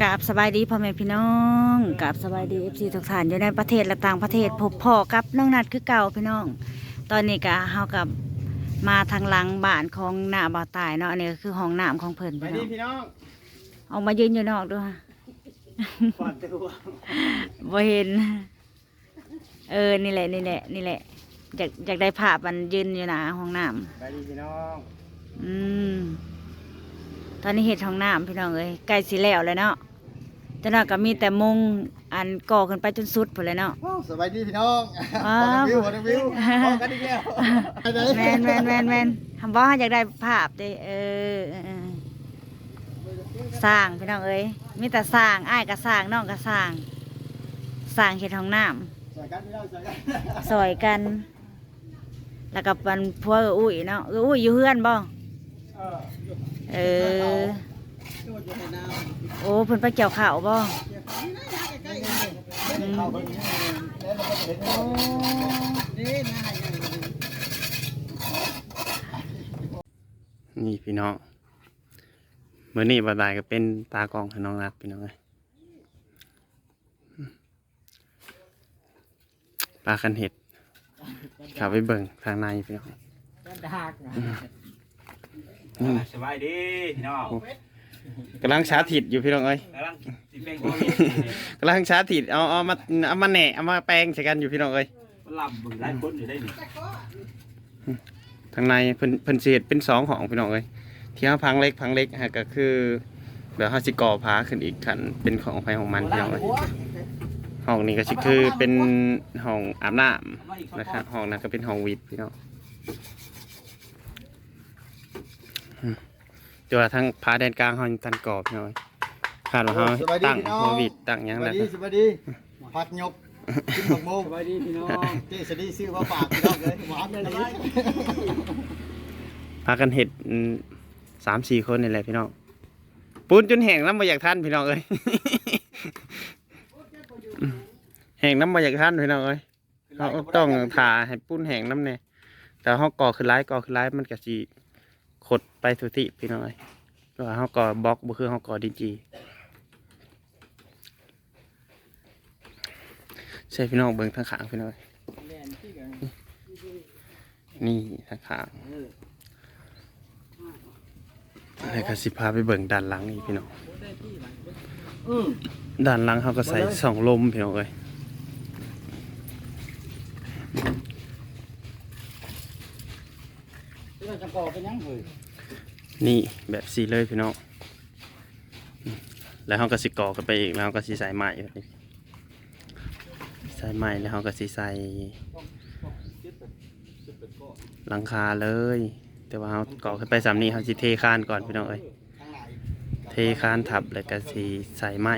กราบสบายดีพ่อแม่พี่น้องกราบสบายดีเอฟซีทุกท่านอยู่ในประเทศและต่างประเทศพบพ่อกับน้องนัดคือเก่าพี่น้อง ตอนนี้ก็เฮากับมาทางหลังบ้านของหน้าบ่าวตายเนาะอันนี้ก็คือห้องน้ำของเพิ่นไปพี่น้ดีองพี่น้องออกมายืนอยู่นอกด้วย ปอดตัวบ่เห็น เออ นี่แหละ นี่แหละ นี่แหละ อยากอยากได้ภาพมันยืนอยู่หน้าห้องน้ำไปดีพี่น้องอืม ตอนนี้เห็ดห้องน้ำพี่น้องเอ้ยใกล้สิแล้วเลยเนาะ เจ้าหน้าก็มีแต่มุงอันก่อขึ้นไปจนสุดพุ่นเลยเนาะ ว้าวสบายดีพี่น้องว้าวพอวิวพอวิวพอกันอีกแล้วไปไหนแมนแมนแมนแมนทำบ่อยากได้ภาพเด้เออเออเออสร้างพี่น้องเอ้ยมีแต่สร้างอ้ายก็สร้างน้องก็สร้าง สร้างเห็ดห้องน้ใส่กันพี่น้องใส่กันำซอยกัน แล้วก็ปันพวกเอออุ้ยเนาะเอออุ้ยอยู่เฮือนบ่เออเออ โดดอยู่ในน้โอ้เพิ่นไปเกี่ยวข้าวบ่ำเข้าไปนี่แล้วเราก็จะเห็นนี่น่าอย่างนี้นี่พี่น้องเมื่อนี้บายๆก็เป็นตากล้องให้น้องนัดพี่น้องเลยปลาคันเห็ดเขับไปเบิ่งทางในพี่น้องอืมสบายดีพี่น้อง กำลังชาร์จถิดอยู่พี่น้องเอ้ยกำลังสิเป็นโควิดกำลังชาร์จถิดเอาเอามาเอามาแหน่เอามาแปลงใส่กันอยู่พี่น้องเอ้ยมันหลับบึงไล่คนอยู่ได้นี่ทางในเพิ่นเพิ่นสิเฮ็ดเป็นสองห้องพี่น้องเอ้ยที่เฮาพังเล็กพังเล็กฮะก็คือเดี๋ยวเฮาสิก่อผาขึ้นอีกขันเป็นของไฟของมันพี่น้องเอ้ยห้องนี้ก็สิคือเป็นห้องอาบน้มาอีกำนะครับห้องนั้นก็เป็นห้องวิดพี่น้องอืม แต่ว่าทั้งพาแดนกลางห้องตันกรอบพี่น้อยคาดว่าเขาตั้งหัววิดตั้งหยังสแล้บายวดีสบายดีผักหยกกินผักโมสบายดีพี่น้องเจ๊สดีซื้อมาฝากพี่น้องเลยหวานเลยพากันเห็ดอืมสามสี่คนนี่แหละพี่น้องปูนจนแห้งน้ำมาอยากท่านพี่น้องเอ้ยอืมแห้งน้ำมาอยากท่านพี่น้องเอ้ย เราต้องถ่าให้ปูนแห้งน้ำเนี่ยแต่เขาก่อขึ้นไล่ก่อขึ้นไล่มันก็สี ขดไปทุติพี่น้องเอ้ยแต่ว่าเขาก่อบล็อกบ่คือเขาก่อดีจีใช่พี่น้องเบิ่งทางขางพี่น้องเอ้ยนี่ทางขางแล้วก็สิพาไปเบิ่งด้านหลังอีกพี่น้องด้านหลังเขาก็ใส่สองลมพี่น้องเอ้ย พี่น้องจะก่อเป็ นี่แบบสีเลยพี่น้องแล้วเขาก็สิก่อกันไปอีกแล้วเขาก็สิใส่ไม้แบบนี้ใส่ไม้แล้วเขาก็สิใส่หลังคาเลย แต่ว่าเขาก่อขึ้นไปสามนี้เขาสิเทคานก่อนพี่น้องเอ้ยเทคานทับแล้วก็สิใส่ไม้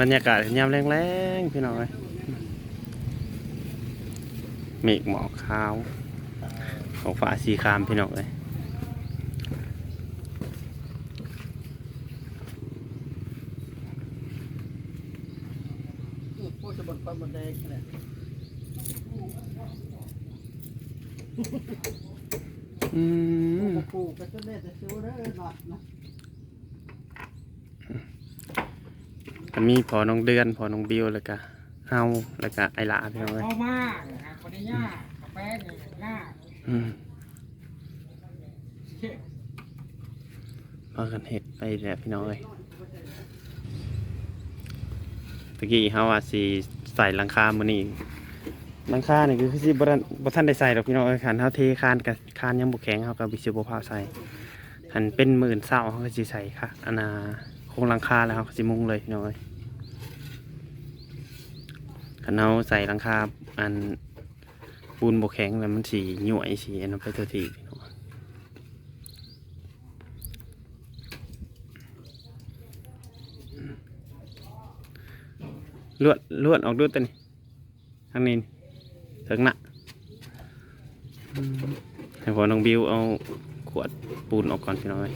บรรยากาศยามแรงๆพี่น้องเอ้ยเมฆหมอกขาว ของฟ้าสีครามพี่น้องเอ้ยพูดจะบนความบนแดงแหละอืมปลูกก็จะได้แต่ซื้อได้หน่อยนะก็มีพอน้องเดือนพอน้องบิวแล้วก็เฮาแล้วก็ไอหลาพี่น้องเอ้ยเข้ามากนะครับคนนี้ยากกาแฟเนี่ยยากอืม พากันเห็ดไปแหละพี่น้องเอ้ยตะกี้เฮาว่าสิใส่หลังคามือนี้หลังคาเนี่ยคือสิบ่ทันบ่ทันได้ใส่ดอกพี่น้องเอ้ยคันเฮาเทคานกับคานยังบ่แข็งเฮาก็บ่สิบ่พาใส่คันเป็นหมื่นเศร้าเฮาก็สิใส่ค่ะอันน่ะโครงหลังคาแล้วเฮาก็สิมุงเลยพี่น้องเอ้ยคันเฮาใส่หลังคาอัน ปูนบ่แข็งแล้วมันสิย่วยสิอันนั้นไปตัวทีพี่น้องลวดลวดออกดูตัวนี้ทางนี้ถึงน่ะอืมให้พอน้องบิวเอาขวดปูนออกก่อนพี่น้อย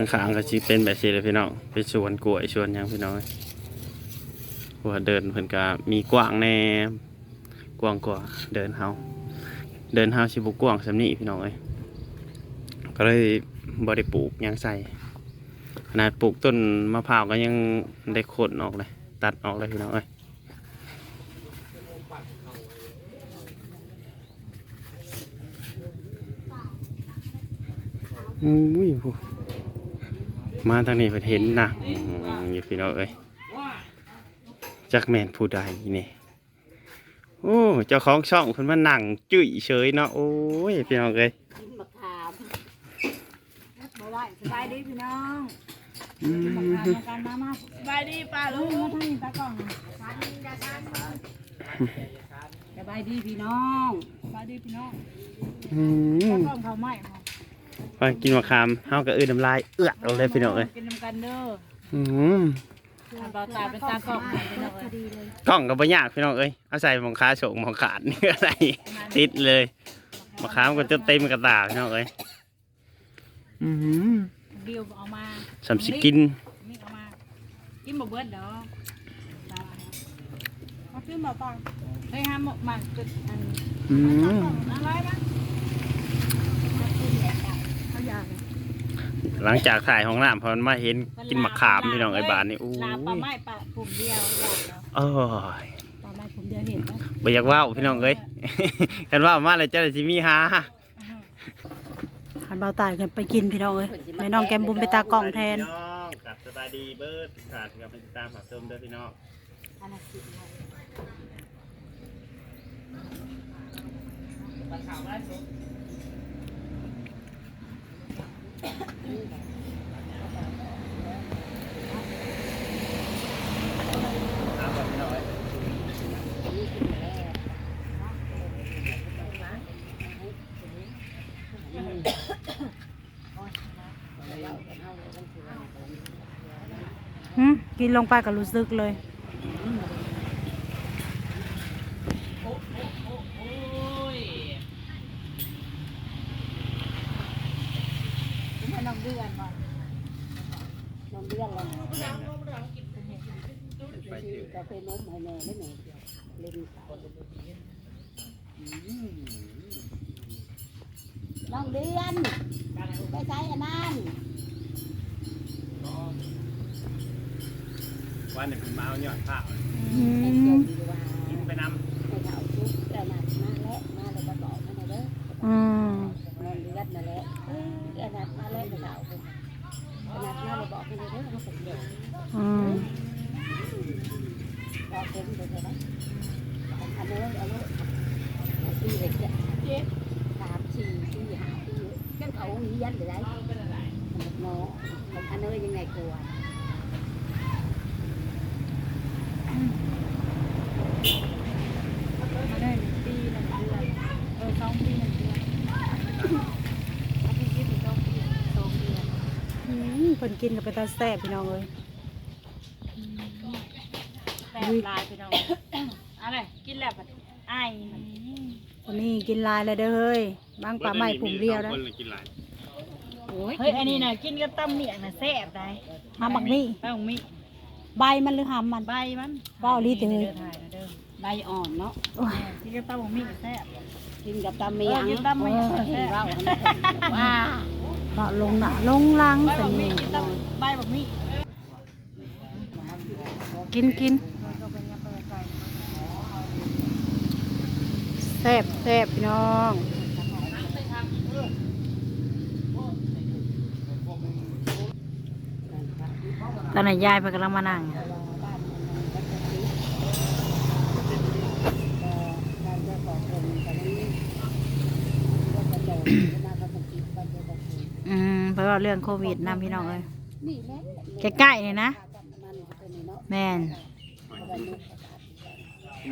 ทางข้างก็สิเป็นแบบนี้เลยพี่น้องเป็นสวนกล้วยสวนยังพี่น้องหัวาเดินเพิ่นก็มีกว้างแน่กว้างกว่าเดินเฮาเดินเฮาสิบ่กว้างสำนี้พี่น้องเอ้ยก็เลยบ่ได้ปลูกยังใส่ขนาดปลูกต้นมะพร้าวก็ยังได้โคนออกเลย ตัดออกเลยพี่น้องเอ้ยอุ้ยผู้ มาทางนี้เพิ่นเห็นนะอืมอยู่พี่น้องเอ้ยจักแม่นผู้ใดนี่โอ้เจ้าของช่องเพิ่นมานั่งจุ้ยเฉยเนาะโอ้ยพี่น้องเอ้ยกินมะขามบ่ไหวสบายดีพี่น้องอืมะมขามกันมามาสบายดีป้าลุงมาทางนี้ตากล้องสบายดีพี่น้องสบายดีพี่น้องอืตามกล้องเขาไหม้ค่ะ พอกินมะขามเฮาก็อื้อน้ำลายเอื้อเอาเลยพี่น้องเอ้ยกินน้ำกันเด้ออืมอันเบาตาเป็นตากล้องให้พี่น้องเอ้ยกล้องก็บ่ยากพี่น้องเอ้ยเอาใส่หมองขาโฉกหมองขาดนี่ก็ได้ติดเลยมะขามก็จะเต็มกระตาพี่น้องเอ้ยอืมบิวเอามาสำสิกินนี่เอามากินบ่เบิดดอกมาขึ้นบ่ปังเฮ้ยห้ามมาจุดอันอืมอะไรนะเขา อยากหลังจากถ่ายห้องน้ำพอมันมาเห็นกินมะขามพี่น้องไอ้บานนี่อู้ลาปลาไม้ปลาปุ่มเดียวอยากแล้วโอ้ยปลาไม้ปุ่มเดียวเห็นไหมบ่อยากเว้าพี่น้องเอ้ยกันว่ามาเลยเจ้าสิมีหาขันเบาตายกันไปกินพี่น้องเอ้ยแม่น้องแกมบุมไปตากล่องแทนพี่น้องกลับสบายดีเบิร์ดขาดกับไปติดตามฝากชมเด้อพี่น้องหืม กินลงไปก็รู้สึกเลยน้อง เดือนบ่น้องเดือนเลยไปถึงกาแฟนมให้แม่ได้ไหมเล่นน้องเดือนไปใช้อันนั้นวันหนึ่งผมมาเอาหยอดข้าว อืมกินไปนำ อืม อืม มาได้หนึ่งปีหนึ่งเดือนเออสองปีหนึ่งเดือนอาทิตย์ยี่สิบสองปีสองเดือนอืมเพิ่นกินกับไปตาแซ่บพี่น้องเอ้ยแซ่บลายพี่น้องอะไรกินแล้วบัดไอ้วันนี้กินลายเลยเด้อเฮ้ยบางปลาใหม่ผุ่มเดียวนะ คนเลยกินหลาย เฮ้ยอันนี้น่ะกินกับตำเมี่ยงน่ะแซ่บได้หำบักนี่แป้งมีใบมันหรือหำมัน ใบมันเบ้าลีเด้อเดินถ่ายนะเดิมใบอ่อนเนาะที่ก็ต้องมีแซ่บ กินกับตำเมี่ยงกินตำเมี่ยงแซ่บว้าก็ลงหนาลงลังใบสบักมีนิกินตำใบบักมีกินกินแซ่บแซ่บพี่น้อง อนไหนยายไปกำลังมานั่งอืมเพราะว่าเรื่องโควิดนำพี่น้องเอ้ยใกล้ๆนี่นะแม่น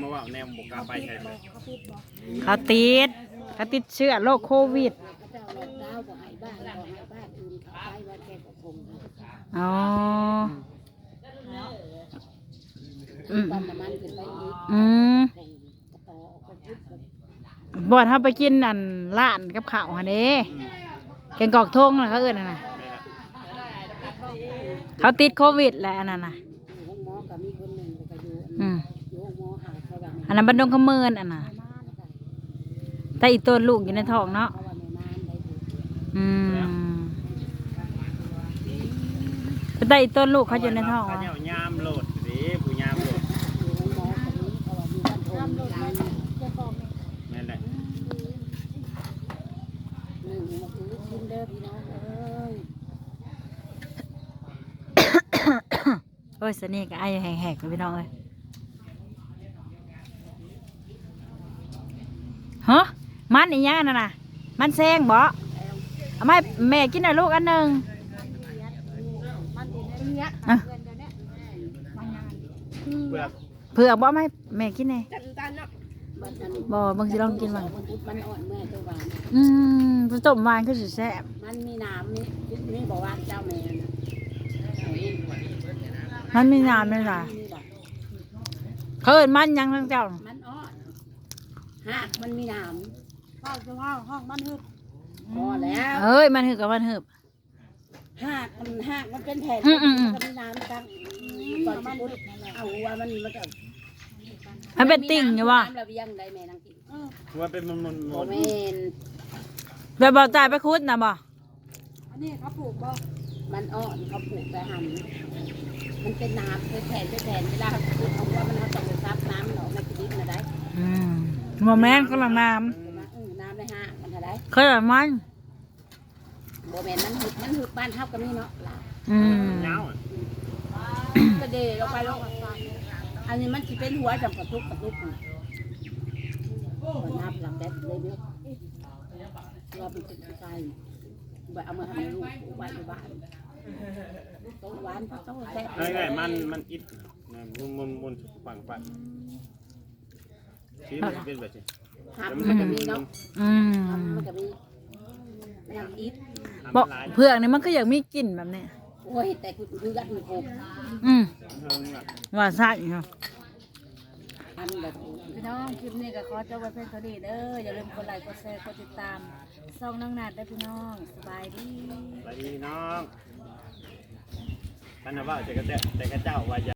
มาว่าแนวบกกล้าไปใช่ไหมเขาติดเขาติดเชื้อโรคโควิด อ๋ออืมอืมบอดเขาไปกินอันร้านกับข้าวฮะเด้แกงกอกทงนะเขาเอิ้นน่ะเขาติดโควิดแหละอันนั้นน่ะอืมอันนั้นบันดงขเมินอันน่ะแต่อีตัวลูกอยู่ในท้องเนาะอืม แต่อีตัวลูกเขาอยู่ในท้องเขาเนี่ยยามโหลดสิผู้ยามโหลดอยู่ห้องหมอคนนี้เขาว่ามีบ้านโทมร้านหนึ่งนั่นแหละมาคือกินเด้อพี่น้องเอ้ยโอ้ยสนี่ก็ไอแหกๆเลยพี่น้องเอ้ยฮะมันอีหยังนั่นน่ะ มันแซงบ่เอามาให้แม่กินหน่อยลูกอันหนึ่งอะ เปลือก เผื่อบ่มาให้แม่กินไงบ้านนั้นบ่บางทีลองกินบ้างมันอุดมันอ่อนเมื่อตัวหวานอืมผสมหวานคือสิแซ่บมันมีน้ำนี่นี่บอกว่าเจ้าแม่น่ะมันมีน้ำนั่นล่ะนี่บอกเขาเอิ้นมันหยังทั้งเจ้ามันอ่อนหากมันมีน้ห้องห้องห้องบ้านฮึบำพอแล้วเอ้ยมันหือกับมันหืบหากมันหากมันเป็นแผ่นอืมอืมอืมมันก็มีน้ำตั้งก่อนมันเอาว่ามันมันก็ มันเป็นติ่งอยู่ว่ะน้ำระเบียงได้แม่นางกินว่าเป็นมันมันโมมันเมนแบบบ่จ่ายไปคุดนะบ่อันนี้เขาปลูกบ่มันอ่อนเขาปลูกแต่หันมันเป็นน้ำเป็นแผ่นเป็นแผ่นเวลาเขาปลูกเอาว่ามันเขาต้องไปซับน้ำเนาะไม่กินนะได้อืมบ่แม่นกำลังน้เออน้ำในห้างมันเท่าไรำเคยแบบมันโมเมนมันหึกมันหึกบ้านเท่ากันนี่เนาะล่ะอืม เงาอะก็เดลงไปลง อันนี้มันจะเป็นหัวจำกระทุกกระทุกคนนับหลังแดดเลยเนาะเราเป็นคนใจไปเอามาทำลูกไว้ในบ้านโตหวานโต๊ะแซ่บเอาง่ายๆมันมันอิดมันมันมันฝังฝังชีวิตมันเป็นแบบนี้ทำมันก็มีเนาะอืมทำมันก็มีน้ำอิดทำบ่อกนี่มันก็อยากมีกลิ่นแบบเนี้ย โอ้ยแต่คือกัดมันโคกอืมเพิ่งอะว่าซ่าอยู่เนาะทำแบบพี่น้องคลิปนี้ก็ขอจบไว้เพียงเท่านี้เด้ออย่าลืมกดไลค์กดแชร์กดติดตามส่องน้องนัดได้อพี่น้องสบายดีสวัสดีน้องท่านนะว่าจะกระเจ้าแต่กระเจ้าว่าจะ